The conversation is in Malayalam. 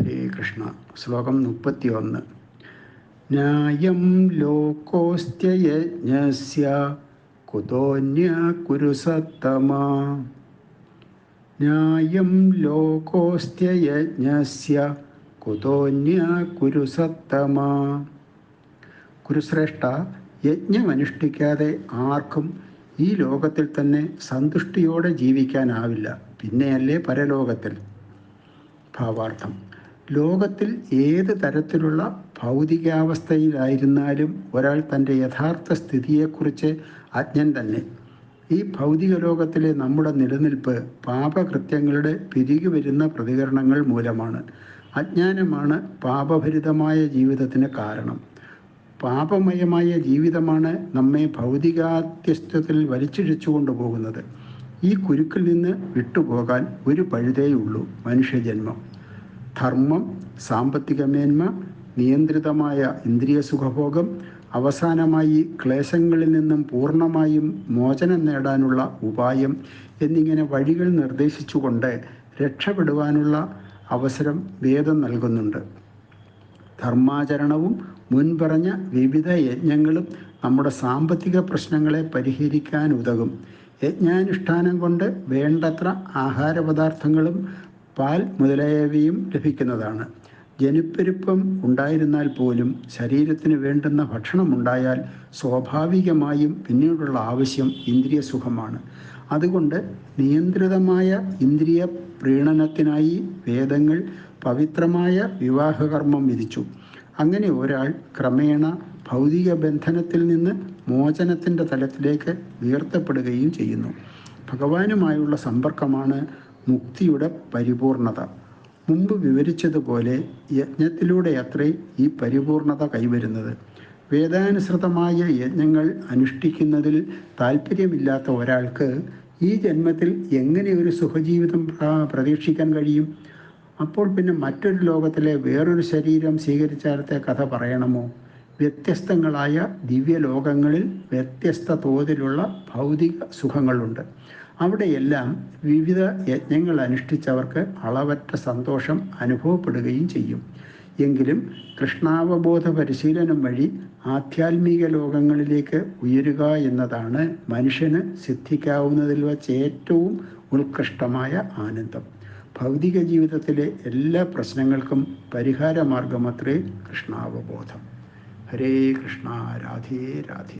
ഹരേ കൃഷ്ണ. ശ്ലോകം മുപ്പത്തി ഒന്ന് ന്യായം ലോകോസ്ത്യയജ്ഞസ്യ കുതോന്യ ന്യായം ലോകോസ്ത്യയജ്ഞസ്യ കുതോന്യ കുരുശ്രേഷ്ഠ യജ്ഞമനുഷ്ഠിക്കാതെ ആർക്കും ഈ ലോകത്തിൽ തന്നെ സന്തുഷ്ടിയോടെ ജീവിക്കാനാവില്ല. പിന്നെയല്ലേ പരലോകത്തിൽ. ഭാവാർത്ഥം. ലോകത്തിൽ ഏത് തരത്തിലുള്ള ഭൗതികാവസ്ഥയിലായിരുന്നാലും ഒരാൾ തന്റെ യഥാർത്ഥ സ്ഥിതിയെക്കുറിച്ച് അജ്ഞൻ തന്നെ. ഈ ഭൗതിക ലോകത്തിലെ നമ്മുടെ നിലനിൽപ്പ് പാപകൃത്യങ്ങളുടെ പിരികു വരുന്ന പ്രതികരണങ്ങൾ മൂലമാണ്. അജ്ഞാനമാണ് പാപഭരിതമായ ജീവിതത്തിന് കാരണം. പാപമയമായ ജീവിതമാണ് നമ്മെ ഭൗതികാത്യസ്ഥത്തിൽ വലിച്ചിഴച്ചു കൊണ്ടുപോകുന്നത്. ഈ കുരുക്കിൽ നിന്ന് വിട്ടുപോകാൻ ഒരു പഴുതേയുള്ളൂ മനുഷ്യജന്മം. ധർമ്മം സാമ്പത്തിക മേന്മ നിയന്ത്രിതമായ ഇന്ദ്രിയ സുഖഭോഗം അവസാനമായി ക്ലേശങ്ങളിൽ നിന്നും പൂർണമായും മോചനം നേടാനുള്ള ഉപായം എന്നിങ്ങനെ വഴികൾ നിർദ്ദേശിച്ചുകൊണ്ട് രക്ഷപ്പെടുവാനുള്ള അവസരം വേദം നൽകുന്നുണ്ട്. ധർമാചരണവും മുൻപറഞ്ഞ വിവിധ യജ്ഞങ്ങളും നമ്മുടെ സാമ്പത്തിക പ്രശ്നങ്ങളെ പരിഹരിക്കാൻ ഉതകും. യജ്ഞാനുഷ്ഠാനം കൊണ്ട് വേണ്ടത്ര ആഹാരപദാർത്ഥങ്ങളും പാൽ മുതലായവയും ലഭിക്കുന്നതാണ്. ജനിപ്പെരുപ്പം ഉണ്ടായിരുന്നാൽ പോലും ശരീരത്തിന് വേണ്ടുന്ന ഭക്ഷണം ഉണ്ടായാൽ സ്വാഭാവികമായും പിന്നീടുള്ള ആവശ്യം ഇന്ദ്രിയ സുഖമാണ് അതുകൊണ്ട് നിയന്ത്രിതമായ ഇന്ദ്രിയ പ്രീണനത്തിനായി വേദങ്ങൾ പവിത്രമായ വിവാഹകർമ്മം വിധിച്ചു. അങ്ങനെ ഒരാൾ ക്രമേണ ഭൗതിക ബന്ധനത്തിൽ നിന്ന് മോചനത്തിന്റെ തലത്തിലേക്ക് ഉയർത്തപ്പെടുകയും ചെയ്യുന്നു. ഭഗവാനുമായുള്ള സമ്പർക്കമാണ് മുക്തിയുടെ പരിപൂർണത. മുമ്പ് വിവരിച്ചതുപോലെ യജ്ഞത്തിലൂടെ അത്രേ ഈ പരിപൂർണത കൈവരുന്നത്. വേദാനുസൃതമായ യജ്ഞങ്ങൾ അനുഷ്ഠിക്കുന്നതിൽ താല്പര്യമില്ലാത്ത ഒരാൾക്ക് ഈ ജന്മത്തിൽ എങ്ങനെ ഒരു സുഖജീവിതം പ്രതീക്ഷിക്കാൻ കഴിയും? അപ്പോൾ പിന്നെ മറ്റൊരു ലോകത്തിലെ വേറൊരു ശരീരം സ്വീകരിച്ചാലത്തെ കഥ പറയണമോ? വ്യത്യസ്തങ്ങളായ ദിവ്യലോകങ്ങളിൽ വ്യത്യസ്ത തോതിലുള്ള ഭൗതിക സുഖങ്ങളുണ്ട്. അവിടെയെല്ലാം വിവിധ യജ്ഞങ്ങൾ അനുഷ്ഠിച്ചവർക്ക് അളവറ്റ സന്തോഷം അനുഭവപ്പെടുകയും ചെയ്യും. എങ്കിലും കൃഷ്ണാവബോധ പരിശീലനം വഴി ആധ്യാത്മിക ലോകങ്ങളിലേക്ക് ഉയരുക എന്നതാണ് മനുഷ്യന് സിദ്ധിക്കാവുന്നതിൽ വച്ച് ഏറ്റവും ഉത്കൃഷ്ടമായ ആനന്ദം. ഭൗതിക ജീവിതത്തിലെ എല്ലാ പ്രശ്നങ്ങൾക്കും പരിഹാരമാർഗമത്രേ കൃഷ്ണാവബോധം. ഹരേ കൃഷ്ണ രാധേ രാധേ.